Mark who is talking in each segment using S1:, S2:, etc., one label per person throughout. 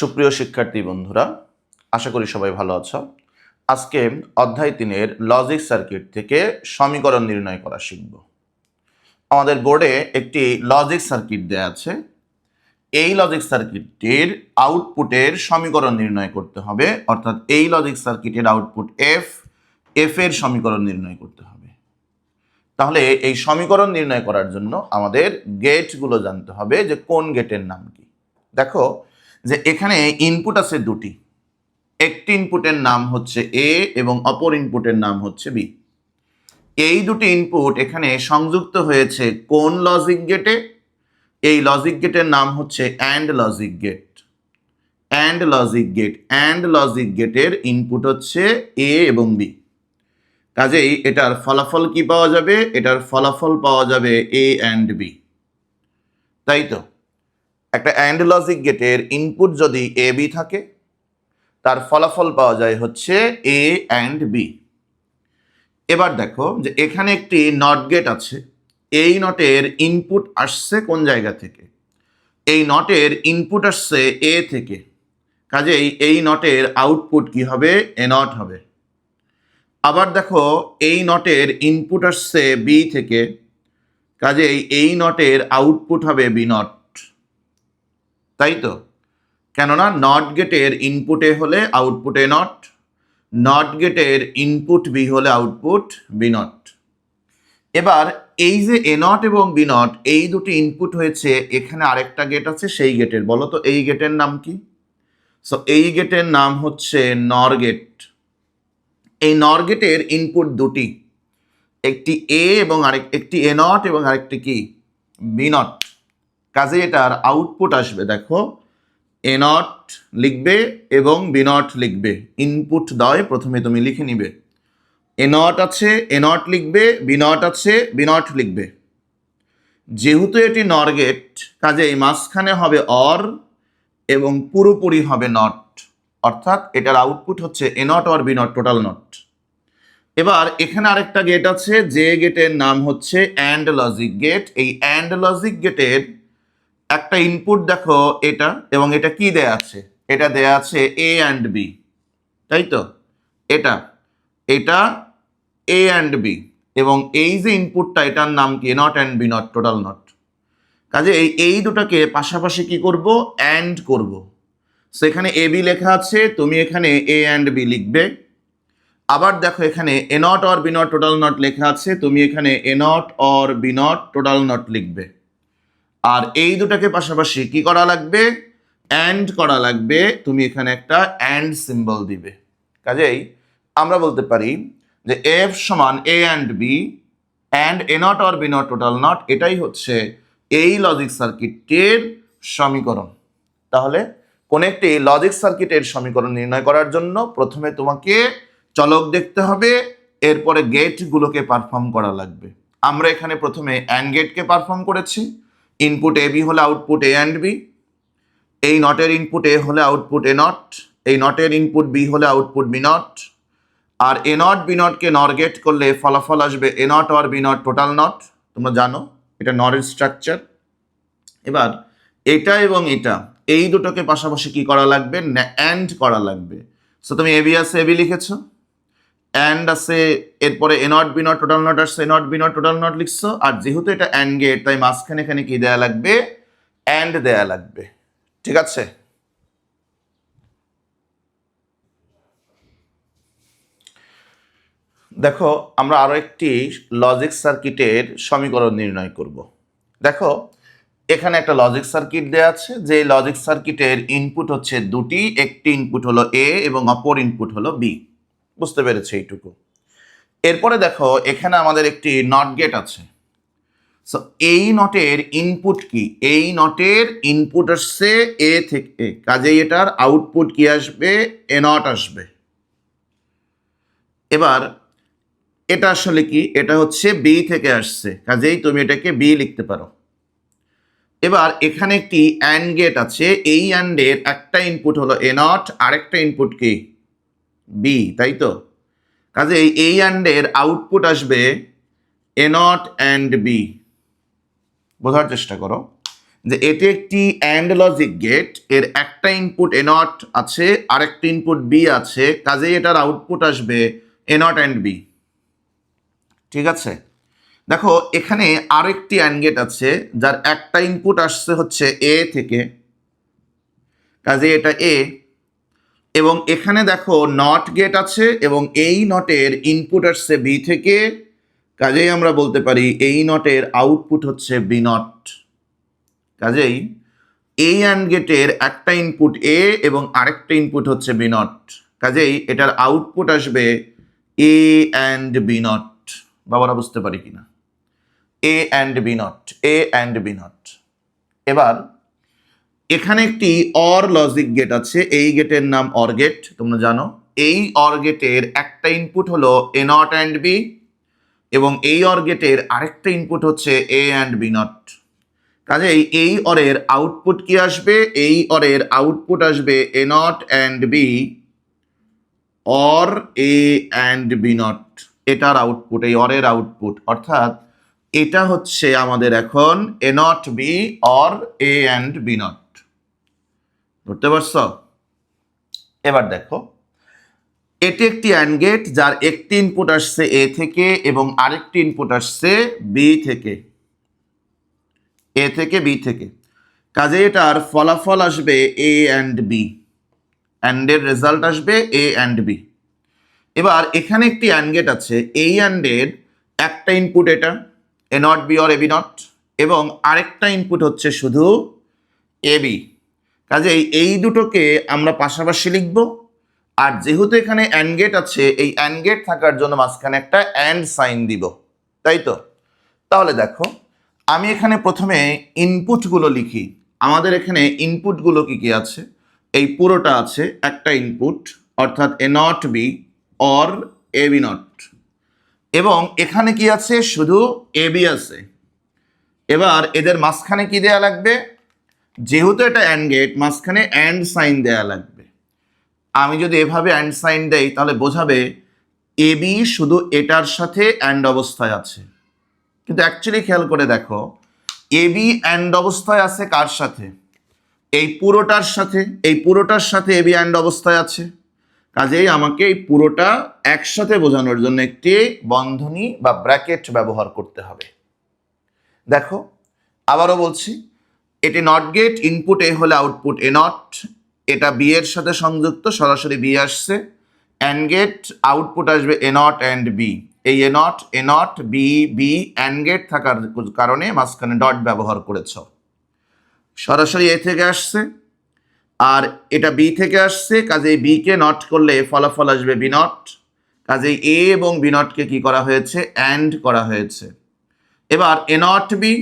S1: সুপ্রিয় শিক্ষার্থী বন্ধুরা, আশা করি সবাই ভালো আছো। আজকে অধ্যায় তিনের লজিক সার্কিট থেকে সমীকরণ নির্ণয় করা শিখব। আমাদের বোর্ডে একটি লজিক সার্কিট দেয়া আছে। এই লজিক সার্কিটটির আউটপুটের সমীকরণ নির্ণয় করতে হবে, অর্থাৎ এই লজিক সার্কিটের আউটপুট এফ এফ এর সমীকরণ নির্ণয় করতে হবে। তাহলে এই সমীকরণ নির্ণয় করার জন্য আমাদের গেটগুলো জানতে হবে যে কোন গেটের নাম কি। দেখো যে এখানে ইনপুট আছে দুটি। একটি ইনপুটের নাম হচ্ছে এ এবং অপর ইনপুটের নাম হচ্ছে বি এই দুটি ইনপুট এখানে সংযুক্ত হয়েছে কোন লজিক গেটে এই লজিক গেটের নাম হচ্ছে and logic gate and logic gate and logic গেটের ইনপুট হচ্ছে এ এবং বি কাজেই এটার ফলাফল কি পাওয়া যাবে? এটার ফলাফল পাওয়া যাবে এ অ্যান্ড বি তাই তো? একটা অ্যান্ড লজিক গেটের ইনপুট যদি এ বি থাকে, তার ফলাফল পাওয়া যায় হচ্ছে এ অ্যান্ড বি এবার দেখো যে এখানে একটি নট গেট আছে। এই নটের ইনপুট আসছে কোন জায়গা থেকে? এই নটের ইনপুট আসছে এ থেকে। কাজেই এই নটের আউটপুট কি হবে? এ নট হবে। আবার দেখো, এই নটের ইনপুট আসছে বি থেকে। কাজেই এই নটের আউটপুট হবে বি নট তাই তো? কেননা নট গেটের ইনপুটে হলে আউটপুটে নট নট গেটের ইনপুট বি হলে আউটপুট বি নট এবার এই যে এ নট এবং বি নট এই দুটি ইনপুট হয়েছে, এখানে আরেকটা গেট আছে, সেই গেটের বলো তো, এই গেটের নাম কি? সো এই গেটের নাম হচ্ছে নর গেট এই নর গেটের ইনপুট দুটি, একটি এ এবং আরেক, একটি এ নট এবং আরেকটি কি? বি নট কাজে এটার আউটপুট আসবে, দেখো এ নট লিখবে এবং বি নট লিখবে। ইনপুট দয় প্রথমে তুমি লিখে নিবে। এ নট আছে এ নট লিখবে বি নট আছে বি নট লিখবে। যেহেতু এটি নর গেট কাজে এই মাঝখানে হবে অর এবং পুরোপুরি হবে নট অর্থাৎ এটার আউটপুট হচ্ছে A not or B not total not এবার এখানে আরেকটা গেট আছে, যে গেটের নাম হচ্ছে অ্যান্ড লজিক গেট এই অ্যান্ড লজিক গেটের একটা ইনপুট দেখো এটা এবং এটা কি দেয়া আছে? এটা দেয়া আছে এ অ্যান্ড বি তাই তো? এটা এটা এ অ্যান্ড বি এবং এই যে ইনপুটটা এটার নাম কি? Not and B not total not কাজে এই এই দুটাকে পাশাপাশি কি করব? অ্যান্ড করব। সেখানে এ বি লেখা আছে, তুমি এখানে এ অ্যান্ড বি লিখবে। আবার দেখো এখানে A not or B not total not লেখা আছে, তুমি এখানে A not or B not total not লিখবে। আর এই দুটাকে পাশাপাশি কি করা লাগবে? অ্যান্ড করা লাগবে। তুমি এখানে একটা অ্যান্ড সিম্বল দিবে। কাজেই আমরা বলতে পারি যে এফ সমান A and B and A not or B not total not এটাই হচ্ছে এই লজিক সার্কিটের সমীকরণ। তাহলে কোন একটি লজিক সার্কিটের সমীকরণ নির্ণয় করার জন্য প্রথমে তোমাকে চলক দেখতে হবে, এরপরে গেটগুলোকে পারফর্ম করা লাগবে। আমরা এখানে প্রথমে অ্যান্ড গেটকে পারফর্ম করেছি। ইনপুট এ বি হলে আউটপুট এ অ্যান্ড বি এই নটের ইনপুট এ হলে আউটপুট এ নট এই নটের ইনপুট বি হলে আউটপুট বি নট আর এ নট বি নটকে নর গেট করলে ফলাফল আসবে এ নট আর বি নট টোটাল নট তোমরা জানো এটা নরের স্ট্রাকচার এবার এটা এবং এটা, এই দুটোকে পাশাপাশি কি করা লাগবে? অ্যান্ড করা লাগবে। সো তুমি এ বি আছে এ বি লিখেছো। অ্যান্ড আছে, এরপরে A not B not total not আসছে A not B not total not লিখছো, আর যেহেতু এটা অ্যান্ড গেট তাই মাঝখানে এখানে কি দেয়া লাগবে? অ্যান্ড দেয়া লাগবে, ঠিক আছে? দেখো, আমরা আরও একটি লজিক সার্কিটের সমীকরণ নির্ণয় করব। দেখো, এখানে একটা লজিক সার্কিট দেওয়া আছে যে লজিক সার্কিটের ইনপুট হচ্ছে দুটি, একটি ইনপুট হলো এ এবং অপর ইনপুট হলো বি বুঝতে পেরেছি এইটুকু। এরপরে দেখো, এখানে আমাদের একটি নট গেট আছে। সো এই নটের ইনপুট কি? এই নটের ইনপুট আসছে এ থেকে কাজেই এটার আউটপুট কি আসবে? এ নট আসবে। এবার, এটা আসলে কি? এটা হচ্ছে বি থেকে আসছে। কাজেই তুমি এটাকে বি লিখতে পারো। এবার, এখানে একটি অ্যান্ড গেট আছে। এই অ্যান্ডের একটা ইনপুট হলো এ নট আরেকটা ইনপুট কি? বি তাই তো? কাজে এই অ্যান্ডের আউটপুট আসবে এ নট অ্যান্ড বি বোঝার চেষ্টা করো যে এটি একটি অ্যান্ড লজিক গেটের একটা ইনপুট এ নট আছে, আরেকটা ইনপুট বি আছে, কাজেই এটার আউটপুট আসবে এ নট অ্যান্ড বি ঠিক আছে? দেখো, এখানে আরেকটি অ্যান্ড গেট আছে, যার একটা ইনপুট আসছে হচ্ছে এ থেকে। কাজে এটা এ এবং এখানে দেখো নট গেট আছে এবং এই নটের ইনপুট আসছে বি থেকে। কাজেই আমরা বলতে পারি এই নটের আউটপুট হচ্ছে বি নট কাজেই এই অ্যান্ড গেটের একটা ইনপুট এ এবং আরেকটা ইনপুট হচ্ছে বি নট কাজেই এটার আউটপুট আসবে এ অ্যান্ড বি নট বাবারা বুঝতে পারি কিনা? A and B not A and B not এবার এখানে একটি অর লজিক গেট আছে। এই গেটের নাম অর গেট তোমরা জানো। এই অর গেটের একটা ইনপুট হলো এ নট অ্যান্ড বি এবং এই অর গেটের আরেকটা ইনপুট হচ্ছে এ অ্যান্ড বি নট কাজেই এই অরের আউটপুট কি আসবে? এই অরের আউটপুট আসবে A not and B or A and B not এটার আউটপুট এই অরের আউটপুট অর্থাৎ এটা হচ্ছে আমাদের এখন A not B or A and B not ধরতে পারছ? এবার দেখো। এটি একটি অ্যান্ড গেট, যার একটি ইনপুট আসছে এ থেকে এবং আরেকটি ইনপুট আসছে বি থেকে। এ থেকে বি থেকে। কাজে এটার ফলাফল আসবে এ অ্যান্ড বি অ্যান্ডের রেজাল্ট আসবে এ অ্যান্ড বি এবার এখানে একটি অ্যান্ড গেট আছে। এই অ্যান্ডের একটা ইনপুট এটা A not B or A B not এবং আরেকটা ইনপুট হচ্ছে শুধু এ বি কাজেই এই দুটোকে আমরা পাশাপাশি লিখব। আর যেহেতু এখানে অ্যান্ড গেট আছে, এই অ্যান্ড গেট থাকার জন্য মাঝখানে একটা অ্যান্ড সাইন দিব। তাই তো? তাহলে দেখো, আমি এখানে প্রথমে ইনপুটগুলো লিখি। আমাদের এখানে ইনপুটগুলো কি কি আছে? এই পুরোটা আছে, একটা ইনপুট অর্থাৎ A not B or A B not এবং এখানে কি আছে? শুধু এ বি আছে। এবার এদের মাঝখানে কি দেয়া লাগবে? যেহেতু এটা অ্যান্ড গেট মাঝখানে অ্যান্ড সাইন দেয়া লাগবে। আমি যদি এভাবে অ্যান্ড সাইন দেই, তাহলে বোঝাবে এ বি শুধু এটার সাথে অ্যান্ড অবস্থায় আছে। কিন্তু অ্যাকচুয়ালি খেয়াল করে দেখো এ বি অ্যান্ড অবস্থায় আছে কার সাথে? এই পুরোটার সাথে, এই পুরোটার সাথে এবি অ্যান্ড অবস্থায় আছে। কাজেই আমাকে এই পুরোটা একসাথে বোঝানোর জন্য একটি বন্ধনী বা ব্র্যাকেট ব্যবহার করতে হবে। দেখো, আবারও বলছি এটি নট গেট ইনপুট এ হলে আউটপুট এ নট এটা বি এর সাথে সংযুক্ত, সরাসরি বি আসছে অ্যান্ড গেট আউটপুট আসবে এ নট অ্যান্ড বি এই A not A not B B and gate থাকার কারণে মাঝখানে ডট ব্যবহার করেছ। সরাসরি এ থেকে আসছে, আর এটা বি থেকে আসছে, কাজেই বি কে নট করলে ফলাফল আসবে বি নট কাজেই এ এবং বি নটকে কি করা হয়েছে অ্যান্ড করা হয়েছে। এবার এ নট বি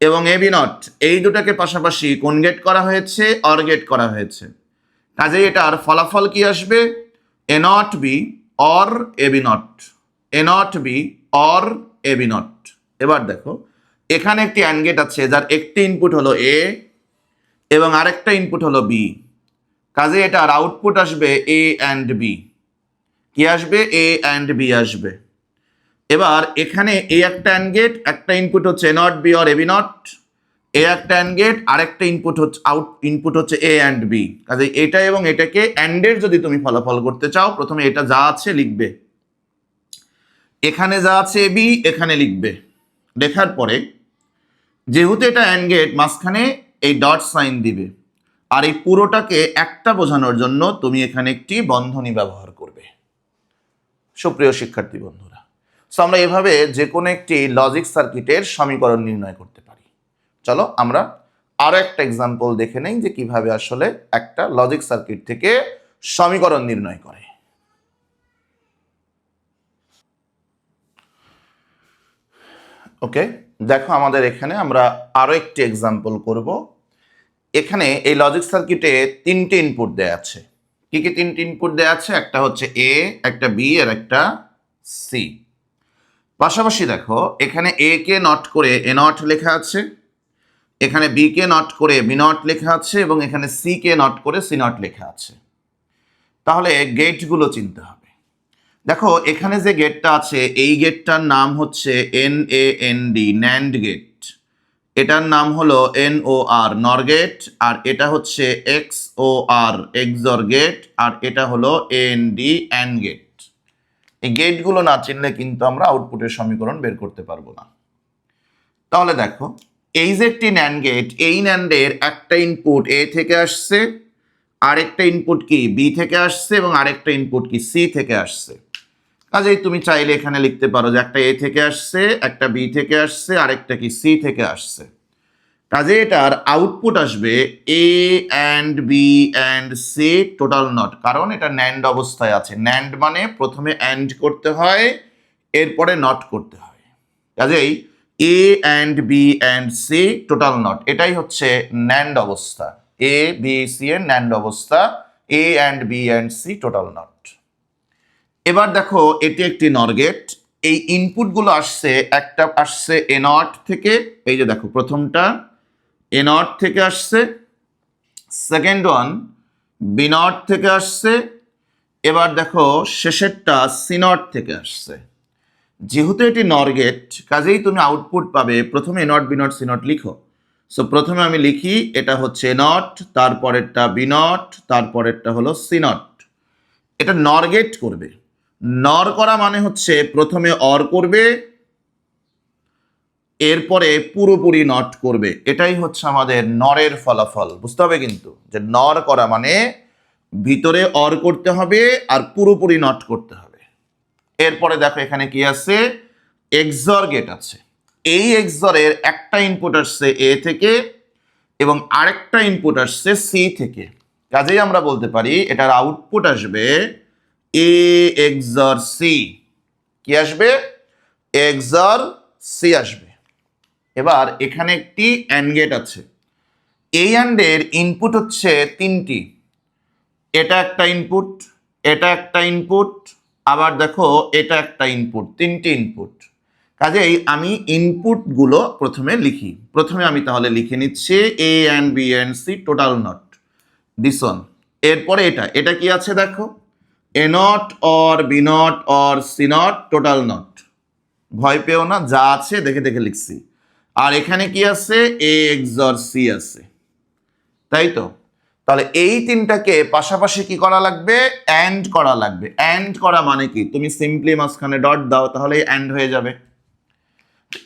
S1: এবং এ বি নট এই দুটাকে পাশাপাশি কোন গেট করা হয়েছে? অর গেট করা হয়েছে। কাজেই এটার ফলাফল কি আসবে? A not B or A B not A not B or A B not এবার দেখো, এখানে একটি অ্যান্ড গেট আছে, যার একটি ইনপুট হলো এ এবং আরেকটা ইনপুট হলো বি কাজে এটার আউটপুট আসবে এ অ্যান্ড বি কি আসবে? এ অ্যান্ড বি আসবে। এবার এখানে এ একটা অ্যান্ড গেট একটা ইনপুট হচ্ছে not B or A B not A একটা অ্যান্ড গেট আরেকটা ইনপুট হচ্ছে আউট ইনপুট হচ্ছে এ অ্যান্ড বি কাজে এটা এবং এটাকে অ্যান্ডের যদি তুমি ফলাফল করতে চাও, প্রথমে এটা যা আছে লিখবে। এখানে যা আছে এ বি এখানে লিখবে। লেখার পরে, যেহেতু এটা অ্যান্ড গেট মাঝখানে এই ডট সাইন দিবে। আর এই পুরোটাকে একটা বোঝানোর জন্য তুমি এখানে একটি বন্ধনী ব্যবহার করবে। সুপ্রিয় শিক্ষার্থী বন্ধুরা সো আমরা এভাবে যে কোনো একটি লজিক সার্কিটের সমীকরণ নির্ণয় করতে পারি। চলো আমরা আরও একটা এক্সাম্পল দেখে নেই যে কীভাবে আসলে একটা লজিক সার্কিট থেকে সমীকরণ নির্ণয় করে। ওকে দেখো আমাদের এখানে আমরা আরও একটি এক্সাম্পল করব। এখানে এই লজিক সার্কিটে তিনটে ইনপুট দেয়া আছে। কি কি তিনটে ইনপুট দেয়া আছে? একটা হচ্ছে এ একটা বি আর একটা সি পাশাপাশি দেখো, এখানে এ কে নট করে এ নট লেখা আছে, এখানে বি কে নট করে বি নট লেখা আছে, এবং এখানে সি কে নট করে সি নট লেখা আছে। তাহলে গেটগুলো চিনতে হবে। দেখো, এখানে যে গেটটা আছে, এই গেটটার নাম হচ্ছে N A N D NAND gate এটার নাম হলো এন ও আর নরগেট আর এটা হচ্ছে X O R XOR gate আর এটা হলো এন ডি অ্যান্ড গেট এই গেটগুলো না চিনলে কিন্তু আমরা আউটপুটের সমীকরণ বের করতে পারব না। তাহলে দেখো, এই যে একটি ন্যান্ড গেট এই ন্যান্ডের একটা ইনপুট এ থেকে আসছে, আরেকটা ইনপুট কি বি থেকে আসছে এবং আরেকটা ইনপুট কি সি থেকে আসছে। কাজেই তুমি চাইলে এখানে লিখতে পারো যে একটা এ থেকে আসছে, একটা বি থেকে আসছে, আরেকটা কি সি থেকে আসছে। কাজে এটার আউটপুট আসবে A and B and C total not কারণ এটা ন্যান্ড অবস্থায় আছে। ন্যান্ড মানে প্রথমে অ্যান্ড করতে হয়, এরপরে নট করতে হয়। কাজেই A and B and C total not এটাই হচ্ছে ন্যান্ড অবস্থা। এ বি সি এর ন্যান্ড অবস্থা। A and B and C total not এবার দেখো, এটি একটি নরগেট এই ইনপুটগুলো আসছে, একটা আসছে এ নট থেকে। এই যে দেখো, প্রথমটা। এ নট থেকে আসছে, সেকেন্ড ওয়ান, বি নট থেকে আসছে, এবার দেখো শেষেরটা সি নট থেকে আসছে। যেহেতু এটি নরগেট কাজেই তুমি আউটপুট পাবে প্রথমে A not, B not, C লিখো। সো প্রথমে আমি লিখি, এটা হচ্ছে এ নট, তারপরেরটা বি নট, তারপরেরটা হলো সি নট। এটা নরগেট করবে। নর করা মানে হচ্ছে প্রথমে অর করবে এরপরে পুরোপুরি নট করবে। এটাই হচ্ছে আমাদের নরের ফলাফল, বুঝতে হবে কিন্তু, যে নর করা মানে ভিতরে অর করতে হবে আর পুরোপুরি নট করতে হবে। এরপরে দেখো এখানে কি আছে? এক্সর গেট আছে। এই এক্সরের একটা ইনপুট আসছে এ থেকে এবং আরেকটা ইনপুট আসছে সি থেকে। কাজেই আমরা বলতে পারি, এটার আউটপুট আসবে এ এক্সর সি। কি আসবে? এক্সর সি আসবে। এবার এখানে একটি অ্যান্ড গেট আছে। এই অ্যান্ডের ইনপুট হচ্ছে তিনটি। এটা একটা ইনপুট এটা একটা ইনপুট আবার দেখো এটা একটা ইনপুট তিনটি ইনপুট কাজেই আমি ইনপুটগুলো প্রথমে লিখি। প্রথমে আমি তাহলে লিখে নিচ্ছি A and B and C total not one এরপরে এটা এটা কি আছে দেখো? A not or B not or C not total not ভয় পেও না, যা আছে দেখে দেখে লিখছি। আর এখানে কি আছে? এ এক্সর সি আছে। তাই তো? তাহলে এই তিনটাকে পাশাপাশি কি করা লাগবে? অ্যান্ড করা লাগবে। অ্যান্ড করা মানে কি? তুমি সিম্পলি মাঝখানে ডট দাও তাহলে অ্যান্ড হয়ে যাবে।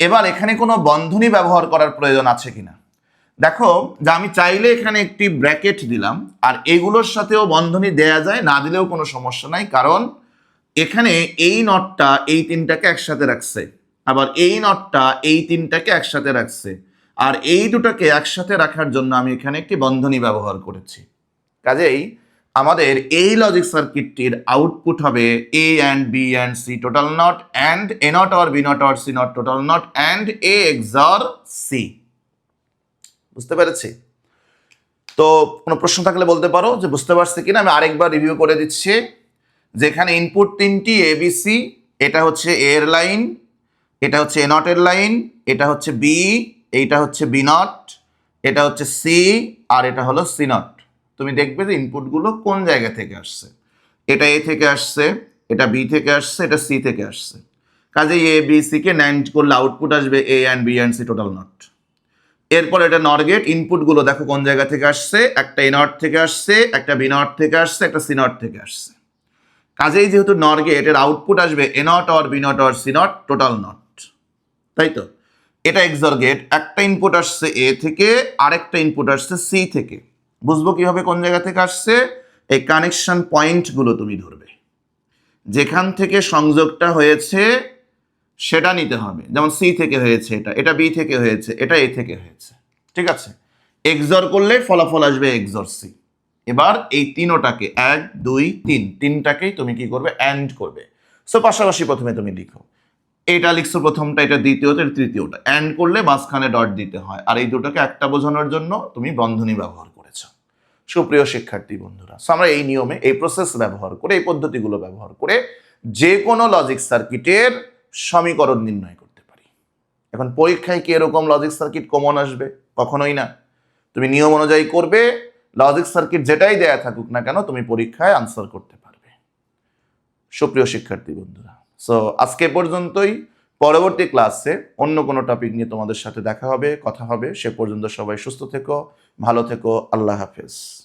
S1: এবার এখানে কোনো বন্ধনী ব্যবহার করার প্রয়োজন আছে কিনা? দেখো, যে আমি চাইলে এখানে একটি ব্র্যাকেট দিলাম, আর এগুলোর সাথেও বন্ধনী দেয়া যায়, না দিলেও কোনো সমস্যা নাই, কারণ এখানে এই নটটা এই তিনটাকে একসাথে রাখছে। আবার এই নটটা এই তিনটাকে একসাথে রাখছে। আর এই দুটাকে একসাথে রাখার জন্য আমি এখানে একটি বন্ধনী ব্যবহার করেছি। কাজেই আমাদের এই লজিক সার্কিটটির আউটপুট হবে A and B and C total not and A not or B not or C not total not and A X XOR C বুঝতে পেরেছি? তো কোনো প্রশ্ন থাকলে বলতে পারো যে বুঝতে পারছি কিনা? আমি আরেকবার রিভিউ করে দিচ্ছি। যেখানে ইনপুট তিনটি এবিসি এটা হচ্ছে এর লাইন এটা হচ্ছে এ নটের লাইন এটা হচ্ছে বি এইটা হচ্ছে বি নট এটা হচ্ছে সি আর এটা হলো সি নট তুমি দেখবে যে ইনপুটগুলো কোন জায়গা থেকে আসছে? এটা এ থেকে আসছে, এটা বি থেকে আসছে, এটা সি থেকে আসছে। কাজে এ বি সিকে ন্যান্ড করলে আউটপুট আসবে A and B and C total not এরপর এটা নর গেট ইনপুটগুলো দেখো কোন জায়গা থেকে আসছে? একটা এ নট থেকে আসছে, একটা বি নট থেকে আসছে, একটা সি নট থেকে আসছে। কাজেই যেহেতু নর গেটের আউটপুট আসবে A not or B not or C not total not তাই তো? এটা এক্সর গেট একটা ইনপুট আসছে এ থেকে, আরেকটা ইনপুট আসছে সি থেকে। বুঝব কীভাবে কোন জায়গা থেকে আসছে? এই কানেকশন পয়েন্টগুলো তুমি ধরবে। যেখান থেকে সংযোগটা হয়েছে, সেটা নিতে হবে। যেমন সি থেকে হয়েছে এটা এটা বি থেকে হয়েছে, এটা এ থেকে হয়েছে। ঠিক আছে? এক্সর করলে ফলাফল আসবে এক্সর সি এবার এই তিনোটাকে, এক, দুই, তিন, তিনটাকেই তুমি কি করবে? অ্যান্ড করবে। সো পাশাপাশি প্রথমে তুমি লিখো। এটা লিখছো প্রথমটা, এটা দ্বিতীয়টা, এটা তৃতীয়টা। অ্যান্ড করলে মাঝখানে ডট দিতে হয়। আর এই দুটোকে একটা বোঝানোর জন্য তুমি বন্ধনী ব্যবহার করেছ। সুপ্রিয় শিক্ষার্থী বন্ধুরা সো আমরা এই নিয়মে, এই প্রসেস ব্যবহার করে, এই পদ্ধতিগুলো ব্যবহার করে যে কোনো লজিক সার্কিটের সমীকরণ নির্ণয় করতে পারি। এখন পরীক্ষায় কি এরকম লজিক সার্কিট কমন আসবে? কখনোই না। তুমি নিয়ম অনুযায়ী করবে লজিক সার্কিট যেটাই দেয়া থাকুক না কেন, তুমি পরীক্ষায় আনসার করতে পারবে। সুপ্রিয় শিক্ষার্থী বন্ধুরা সো আজকে পর্যন্তই। পরবর্তী ক্লাসে অন্য কোনো টপিক নিয়ে তোমাদের সাথে দেখা হবে, কথা হবে। সে পর্যন্ত সবাই সুস্থ থেকো, ভালো থেকো, আল্লাহ হাফেজ।